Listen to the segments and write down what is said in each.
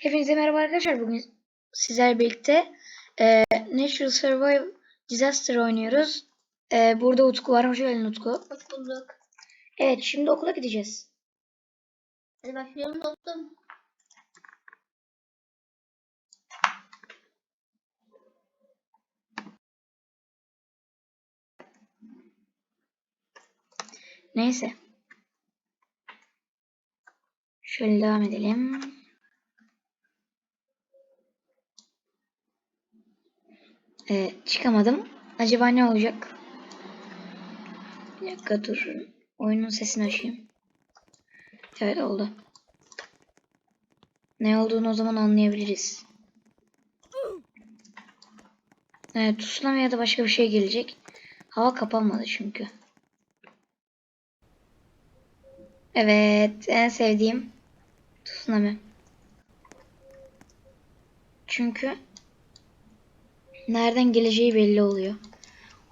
Hepinize merhaba arkadaşlar. Bugün sizlerle birlikte e, Natural Survive Disaster oynuyoruz. E, burada Utku var. Hoş geldin Utku. Hoş bulduk. Evet şimdi okula gideceğiz. Hadi başlayalım dostum. Neyse. Şöyle devam edelim. Evet çıkamadım. Acaba ne olacak? Bir dakika dur. Oyunun sesini açayım. Evet oldu. Ne olduğunu o zaman anlayabiliriz. Evet tsunami ya da başka bir şey gelecek. Hava kapanmadı çünkü. Evet en sevdiğim tsunami. Çünkü nereden geleceği belli oluyor.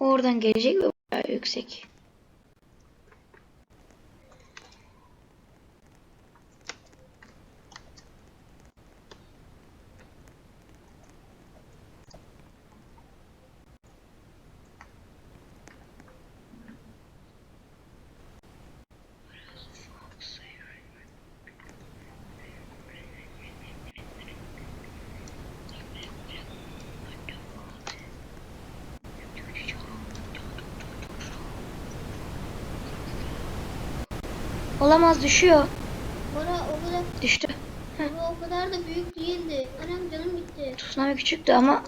Oradan gelecek ve bayağı yüksek. Olamaz düşüyor. Bora o kadar, Düştü. Bora o kadar da büyük değildi. Anam canım gitti. Tsunami küçüktü ama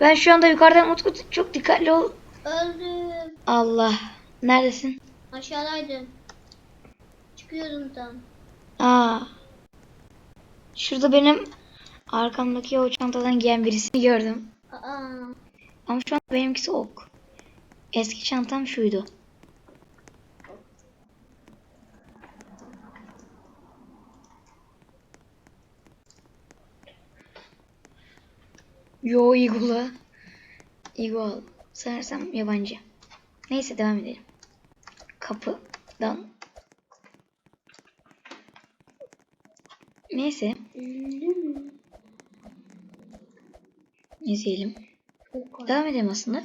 ben şu anda yukarıdan Utku çok dikkatli ol. Öldüm. Allah. Neredesin? Aşağıdaydım. Çıkıyordum tam. Aa. Şurada benim arkamdaki o çantadan giyen birisini gördüm. Aa. Ama şu an benimkisi ok. Eski çantam şuydu. Yo Eagle'a. Eagle. Sanırsam yabancı. Neyse devam edelim. Kapıdan. Neyse. İzleyelim. Devam edelim aslında.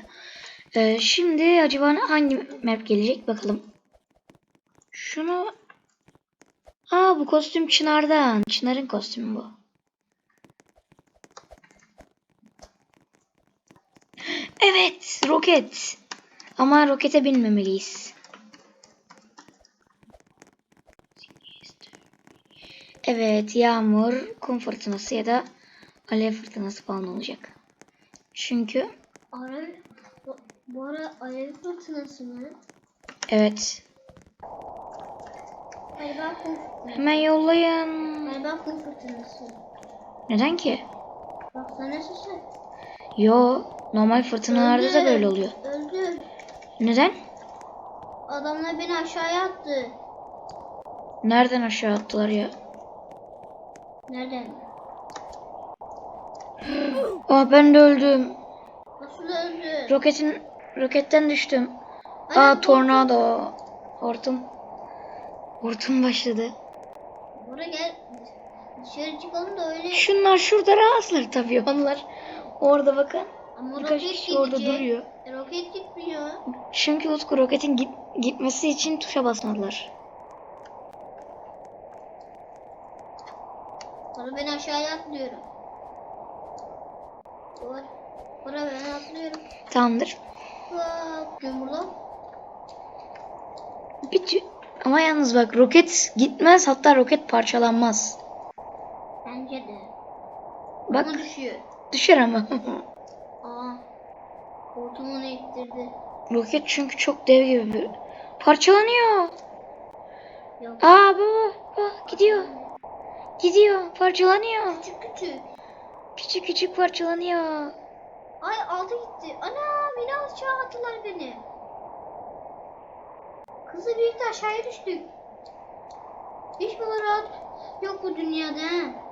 Ee, şimdi acaba hangi map gelecek bakalım. Şunu... Aa bu kostüm Çınar'dan. Çınar'ın kostümü bu. Evet roket. Ama rokete binmemeliyiz. Evet yağmur, kum fırtınası ya da alev fırtınası falan olacak. Çünkü Ara, bu, bu ara alev fırtınası mı? evet Galiba kum, hemen yollayın. galiba kum fırtınası. Neden ki? Baksana sesi. Yo normal fırtınalarda da böyle oluyor. Öldüm. Neden? Adamlar beni aşağıya attı. Nereden aşağı attılar ya? Nereden? Aa ben de öldüm. Nasıl öldü? Roketin roketten düştüm. Ana, Aa tornado. Hortum. Hortum başladı. Bora gel. Dışarı çıkalım da öyle. Şunlar şurada rahatsızlar tabii onlar. Orada bakın. Ama Birkaç roket kişi orada gidecek. duruyor. Roket gitmiyor. Çünkü Utku roketin git, gitmesi için tuşa basmadılar. Sonra ben aşağıya atlıyorum. Bora ben atlıyorum. Tamamdır. Bir tü- Ama yalnız bak roket gitmez hatta roket parçalanmaz. Bence de. Bak Ama düşüyor. Düşer ama. Aa. Hortumunu ittirdi. roket çünkü çok dev gibi bir... Parçalanıyor. Yok. Aa baba, baba gidiyor. Gidiyor parçalanıyor. Küçük küçük. Küçük küçük parçalanıyor. Ay altı gitti. Ana beni aşağı attılar beni. Kızı birlikte aşağıya düştük. Hiç böyle rahat yok bu dünyada he.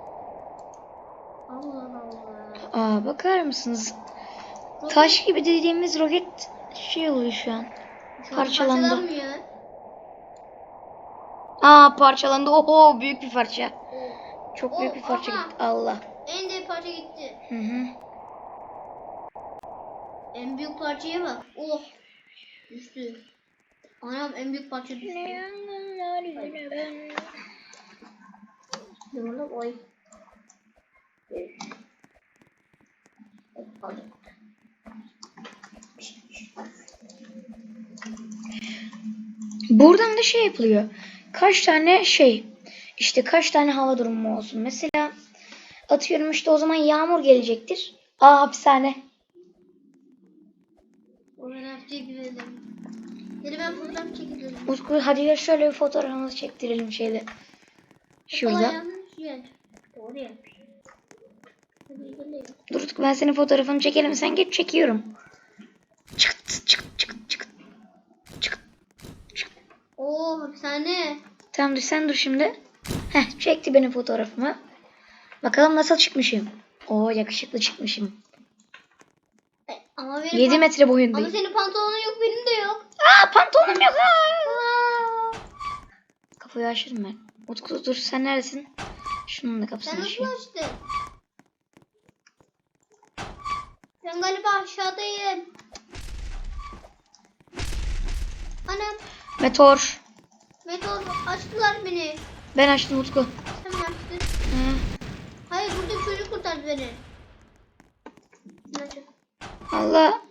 Allah Allah. Aa bakar mısınız? Taş gibi dediğimiz roket şey oluyor şu an. Şu parçalandı. Aa parçalandı. Oho büyük bir parça. Oo. Çok büyük bir Oh, parça aha. gitti. Allah. En de parça gitti. Hı hı. En büyük parçaya bak. Oh. Düştü. Anam en büyük parça düştü. Oğlum oy. Buradan da şey yapılıyor. Kaç tane şey işte kaç tane hava durumu olsun. Mesela atıyorum işte o zaman yağmur gelecektir. Aa hapishane. Fotoğraf çekilelim. Hadi ben fotoğraf çekilelim. Utku hadi gel şöyle bir fotoğrafımızı çektirelim şeyde. Şurada. Yanlış yer. Doğru yapmış. Hadi gidelim. Dur ben senin fotoğrafını çekelim. Sen geç çekiyorum. Çık çık çık çık. Çık. Çık. Oo hapishane. Tamam dur sen dur şimdi. Heh çekti benim fotoğrafımı. Bakalım nasıl çıkmışım. Oo yakışıklı çıkmışım. E, Ama benim 7 pan- metre Ama boyundayım. senin pantolonun yok benim de yok. Aa pantolonum yok. Aa. Kapıyı açırım ben. Utku dur sen neredesin? Şunun da Sen kapısını nasıl açayım. açtın? Ben galiba aşağıdayım. Anam Meteor. meteor açtılar beni. Ben açtım Utku. Sen mi açtın? Hı. Hayır burada çocuk kurtardı beni. Allah.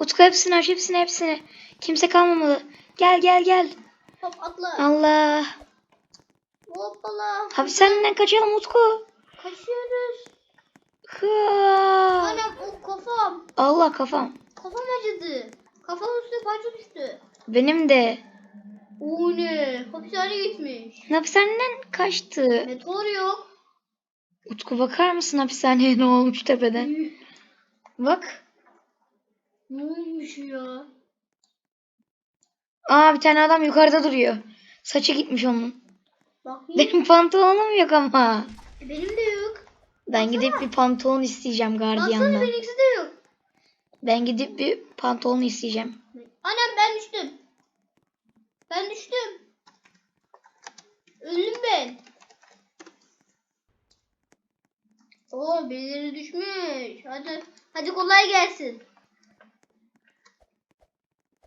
Utku hepsini aç hepsini hepsini. Kimse kalmamalı. Gel gel gel. Hop atla. Allah. Hoppala. Hapishaneden kaçalım Utku. Kaçıyoruz. Hıa. Anam o kafam. Allah kafam. Kafam acıdı. Kafam üstüne parça düştü. Benim de. Oo ne? Hapishane gitmiş. Hapishaneden kaçtı. Meteor yok. Utku bakar mısın hapishaneye ne olmuş tepeden? Bak. Ne olmuş ya? Aa bir tane adam yukarıda duruyor. Saçı gitmiş onun. Bakayım. Benim pantolonum yok ama. Benim de yok. Ben gidip bir pantolon isteyeceğim Baksana gardiyandan. benimkisi de yok. Ben gidip bir pantolon isteyeceğim. Annem ben düştüm. Ben düştüm. Öldüm ben. Oo birileri düşmüş. Hadi hadi kolay gelsin.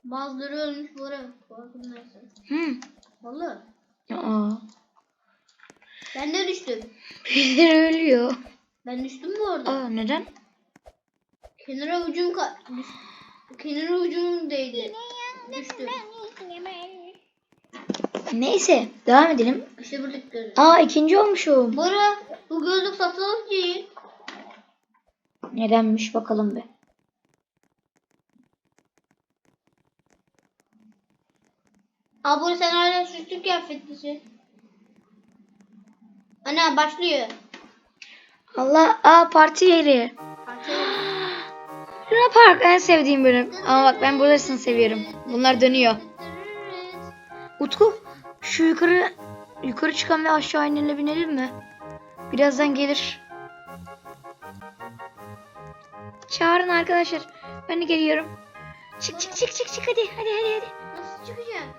Bazıları ölmüş bu ara. Farkındaysın. Hı. Valla. Aa. Ben de düştüm. Birileri ölüyor. Ben düştüm bu arada. Aa neden? Kenara ucum ka Kenara ucum değdi. Düştüm. Neyse devam edelim. İşte buradaki gözlük. Aa ikinci olmuşum. Bu ara bu gözlük satılık değil. Nedenmiş bakalım be. Abla sen hala süslü kıyafetlisin. Ana başlıyor. Allah aa parti yeri. Luna Park en sevdiğim bölüm. Ama bak ben burasını seviyorum. Bunlar dönüyor. Utku şu yukarı yukarı çıkan ve aşağı inilebilir mi? Birazdan gelir. Çağırın arkadaşlar. Ben de geliyorum. Çık çık çık çık çık hadi hadi hadi hadi. Nasıl çıkacağım?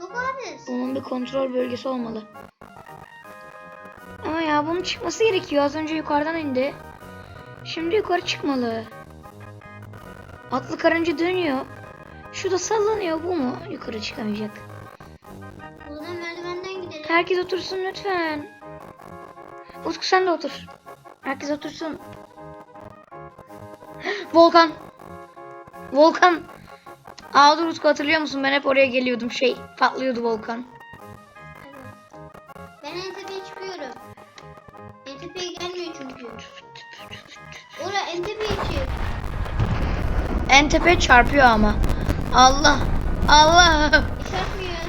Yok abi. Onun bir kontrol bölgesi olmalı. Ama ya bunun çıkması gerekiyor. Az önce yukarıdan indi. Şimdi yukarı çıkmalı. Atlı karınca dönüyor. Şu da sallanıyor. Bu mu? Yukarı çıkamayacak. O zaman merdivenden gidelim. Herkes otursun lütfen. Utku sen de otur. Herkes otursun. Volkan. Volkan. Aa dur Utku hatırlıyor musun? Ben hep oraya geliyordum. Şey patlıyordu Volkan. En tepe çarpıyor ama. Allah. Allah. E çarpmıyor.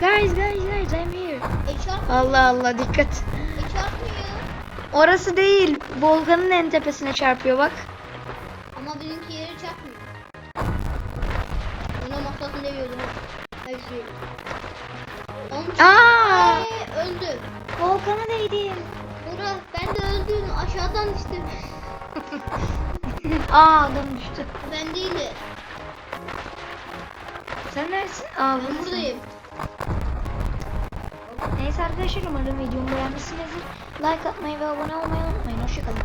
Guys guys guys I'm here. E çarp. Allah Allah dikkat. E çarpmıyor. Orası değil. Volkan'ın en tepesine çarpıyor bak. Ama bizimki yere çarpmıyor. Ona masasını deviyordum. Hayır şey. Onun Aa! Ay, öldüm. Volkan'a değdim. Bura ben de öldüm. Aşağıdan düştüm. Aa adam düştü. Ben değilim. Sen neredesin? Aa Ben buradasın. buradayım. Neyse arkadaşlar umarım videomu beğenmişsinizdir. Like atmayı ve abone olmayı unutmayın. Hoşçakalın.